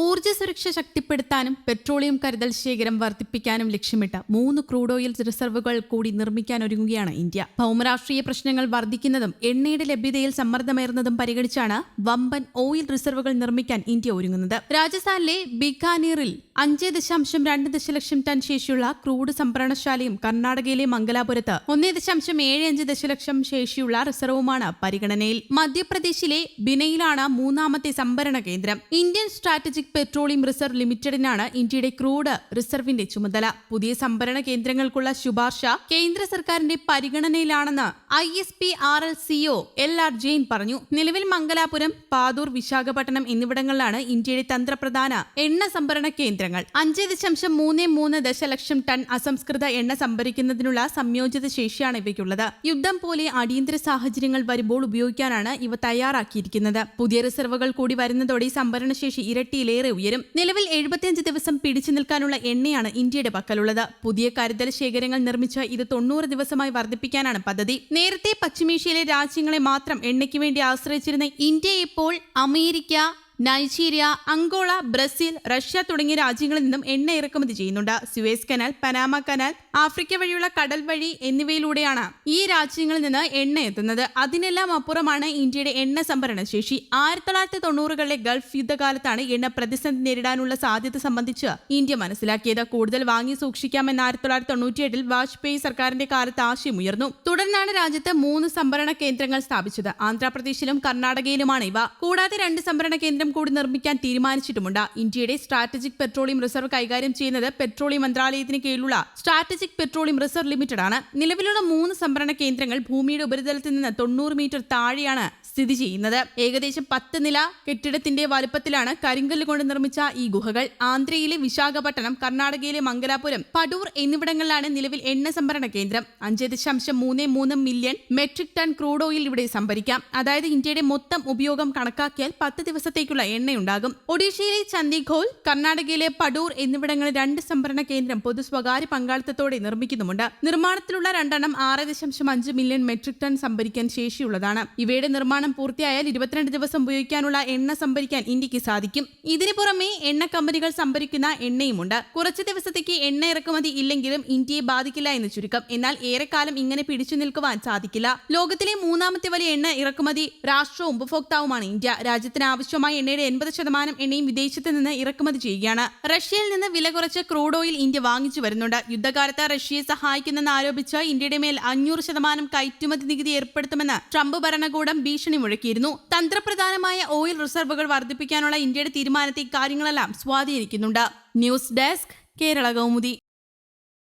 ഊർജ സുരക്ഷ ശക്തിപ്പെടുത്താനും പെട്രോളിയം കരുതൽ ശേഖരം വർദ്ധിപ്പിക്കാനും ലക്ഷ്യമിട്ട് മൂന്ന് ക്രൂഡ് ഓയിൽ റിസർവുകൾ കൂടി നിർമ്മിക്കാൻ ഒരുങ്ങുകയാണ് ഇന്ത്യ. ഭൗമരാഷ്ട്രീയ പ്രശ്നങ്ങൾ വർദ്ധിക്കുന്നതും എണ്ണയുടെ ലഭ്യതയിൽ സമ്മർദ്ദമേറുന്നതും പരിഗണിച്ചാണ് വമ്പൻ ഓയിൽ റിസർവുകൾ നിർമ്മിക്കാൻ ഇന്ത്യ ഒരുങ്ങുന്നത്. രാജസ്ഥാനിലെ ബിക്കാനീറിൽ അഞ്ച് ദശാംശം രണ്ട് ദശലക്ഷം ടൺ ശേഷിയുള്ള ക്രൂഡ് സംഭരണശാലയും കർണാടകയിലെ മംഗലാപുരത്ത് ഒന്നേ ദശാംശം ഏഴ് അഞ്ച് ദശലക്ഷം ശേഷിയുള്ള റിസർവുമാണ് പരിഗണനയിൽ. മധ്യപ്രദേശിലെ ബിനയിലാണ് മൂന്നാമത്തെ സംഭരണ കേന്ദ്രം. ഇന്ത്യൻ സ്ട്രാറ്റജിക് പെട്രോളിയം റിസർവ് ലിമിറ്റഡിനാണ് ഇന്ത്യയുടെ ക്രൂഡ് റിസർവിന്റെ ചുമതല. പുതിയ സംഭരണ കേന്ദ്രങ്ങൾക്കുള്ള ശുപാർശ കേന്ദ്ര സർക്കാരിന്റെ പരിഗണനയിലാണെന്ന് I S P R L CEO L R Jain പറഞ്ഞു. നിലവിൽ മംഗലാപുരം പാതൂർ വിശാഖപട്ടണം എന്നിവിടങ്ങളിലാണ് ഇന്ത്യയുടെ തന്ത്രപ്രധാന എണ്ണ സംഭരണ കേന്ദ്രങ്ങൾ. അഞ്ച് ദശാംശം മൂന്ന് മൂന്ന് ദശലക്ഷം ടൺ അസംസ്കൃത എണ്ണ സംഭരിക്കുന്നതിനുള്ള സംയോജിത ശേഷിയാണ് ഇവയ്ക്കുള്ളത്. യുദ്ധം പോലെ അടിയന്തര സാഹചര്യങ്ങൾ വരുമ്പോൾ ഉപയോഗിക്കാനാണ് ഇവ തയ്യാറാക്കിയിരിക്കുന്നത്. പുതിയ റിസർവുകൾ കൂടി വരുന്നതോടെ സംഭരണശേഷി ഇരട്ടിയിലേറെ ഉയരും. നിലവിൽ എഴുപത്തിയഞ്ച് ദിവസം പിടിച്ചു നിൽക്കാനുള്ള എണ്ണയാണ് ഇന്ത്യയുടെ പക്കലുള്ളത്. പുതിയ കരുതൽ ശേഖരങ്ങൾ നിർമ്മിച്ച ഇത് തൊണ്ണൂറ് ദിവസമായി വർദ്ധിപ്പിക്കാനാണ് പദ്ധതി. നേരത്തെ പശ്ചിമേഷ്യയിലെ രാജ്യങ്ങളെ മാത്രം എണ്ണയ്ക്ക് വേണ്ടി ആശ്രയിച്ചിരുന്ന ഇന്ത്യ ഇപ്പോൾ America Nigeria Angola Brazil Russia തുടങ്ങിയ രാജ്യങ്ങളിൽ നിന്നും എണ്ണ ഇറക്കുമതി ചെയ്യുന്നുണ്ട്. Suez canal Panama canal Africa വഴിയുള്ള കടൽ വഴി എന്നിവയിലൂടെയാണ് ഈ രാജ്യങ്ങളിൽ നിന്ന് എണ്ണ എത്തുന്നത്. അതിനെല്ലാം അപ്പുറമാണ് ഇന്ത്യയുടെ എണ്ണ സംഭരണ ശേഷി. ആയിരത്തി തൊള്ളായിരത്തി തൊണ്ണൂറുകളിലെ ഗൾഫ് യുദ്ധകാലത്താണ് എണ്ണ പ്രതിസന്ധി നേരിടാനുള്ള സാധ്യത സംബന്ധിച്ച് ഇന്ത്യ മനസ്സിലാക്കിയത്. കൂടുതൽ വാങ്ങി സൂക്ഷിക്കാമെന്ന് ആയിരത്തി തൊള്ളായിരത്തി തൊണ്ണൂറ്റിയെട്ടിൽ വാജ്പേയി സർക്കാരിന്റെ കാലത്ത് ആശയമുയർന്നു. തുടർന്നാണ് രാജ്യത്ത് മൂന്ന് സംഭരണ കേന്ദ്രങ്ങൾ സ്ഥാപിച്ചത്. ആന്ധ്രാപ്രദേശിലും കർണാടകയിലുമാണ് ഇവ. കൂടാതെ രണ്ട് സംഭരണ കേന്ദ്രം കൂടി നിർമ്മിക്കാൻ തീരുമാനിച്ചിട്ടുമുണ്ട്. ഇന്ത്യയുടെ സ്ട്രാറ്റജിക് പെട്രോളിയം റിസർവ് കൈകാര്യം ചെയ്യുന്നത് പെട്രോളിയം മന്ത്രാലയത്തിന് കീഴിലുള്ള സ്ട്രാറ്റജിക് പെട്രോളിയം റിസർവ് ലിമിറ്റഡ് ആണ്. നിലവിലുള്ള മൂന്ന് സംഭരണ കേന്ദ്രങ്ങൾ ഭൂമിയുടെ ഉപരിതലത്തിൽ നിന്ന് തൊണ്ണൂറ് മീറ്റർ താഴെയാണ് സ്ഥിതി ചെയ്യുന്നത്. ഏകദേശം പത്ത് നില കെട്ടിടത്തിന്റെ വലുപ്പത്തിലാണ് കരിങ്കല്ല് കൊണ്ട് നിർമ്മിച്ച ഈ ഗുഹകൾ. ആന്ധ്രയിലെ വിശാഖപട്ടണം കർണാടകയിലെ മംഗലാപുരം പടൂർ എന്നിവിടങ്ങളിലാണ് നിലവിൽ എണ്ണ സംഭരണ കേന്ദ്രം. അഞ്ച് ദശാംശം മൂന്ന് മൂന്ന് million metric ton crude oil ഇവിടെ സംഭരിക്കാം. അതായത് ഇന്ത്യയുടെ മൊത്തം ഉപയോഗം കണക്കാക്കിയാൽ പത്ത് ദിവസത്തേക്കുള്ള എണ്ണയുണ്ടാകും. ഒഡീഷയിലെ ചന്ദിഘോൽ കർണാടകയിലെ പടൂർ എന്നിവിടങ്ങളിൽ രണ്ട് സംഭരണ കേന്ദ്രം പൊതു സ്വകാര്യ പങ്കാളിത്തത്തോടെ നിർമ്മിക്കുന്നുമുണ്ട്. നിർമ്മാണത്തിലുള്ള രണ്ടെണ്ണം ആറ് ദശാംശം അഞ്ച് മില്യൺ മെട്രിക് ടൺ സംഭരിക്കാൻ ശേഷിയുള്ളതാണ്. ഇവയുടെ നിർമ്മാണം പൂർത്തിയായാൽ ഇരുപത്തിരണ്ട് ദിവസം ഉപയോഗിക്കാനുള്ള എണ്ണ സംഭരിക്കാൻ ഇന്ത്യയ്ക്ക് സാധിക്കും. ഇതിനു പുറമെ എണ്ണ കമ്പനികൾ സംഭരിക്കുന്ന എണ്ണയുമുണ്ട്. കുറച്ച് ദിവസത്തേക്ക് എണ്ണ ഇറക്കുമതി ഇല്ലെങ്കിലും ഇന്ത്യയെ ബാധിക്കില്ല എന്ന് ചുരുക്കം. എന്നാൽ ഏറെക്കാലം ഇങ്ങനെ പിടിച്ചു നിൽക്കുവാൻ സാധിക്കില്ല. ലോകത്തിലെ മൂന്നാമത്തെ വലിയ എണ്ണ ഇറക്കുമതി രാഷ്ട്രവും ഉപഭോക്താവുമാണ് ഇന്ത്യ. രാജ്യത്തിന് ആവശ്യമായ എണ്ണയുടെ എൺപത് ശതമാനം എണ്ണയും വിദേശത്ത് നിന്ന് ഇറക്കുമതി ചെയ്യുകയാണ്. റഷ്യയിൽ നിന്ന് വില കുറച്ച് ക്രൂഡ് ഓയിൽ ഇന്ത്യ വാങ്ങിച്ചു വരുന്നുണ്ട്. യുദ്ധകാലത്ത് റഷ്യയെ സഹായിക്കുന്നെന്ന് ആരോപിച്ച് ഇന്ത്യയുടെ മേൽ അഞ്ഞൂറ് ശതമാനം കയറ്റുമതി നികുതി ഏർപ്പെടുത്തുമെന്ന് ട്രംപ് ഭരണകൂടം ഭീഷണി മുഴക്കിയിരുന്നു തന്ത്രപ്രധാനമായ ഓയിൽ റിസർവുകൾ വർദ്ധിപ്പിക്കാനുള്ള ഇന്ത്യയുടെ തീരുമാനത്തെ കാര്യങ്ങളെല്ലാം സ്വാധീനിക്കുന്നുണ്ട്. News desk Kerala Kaumudi.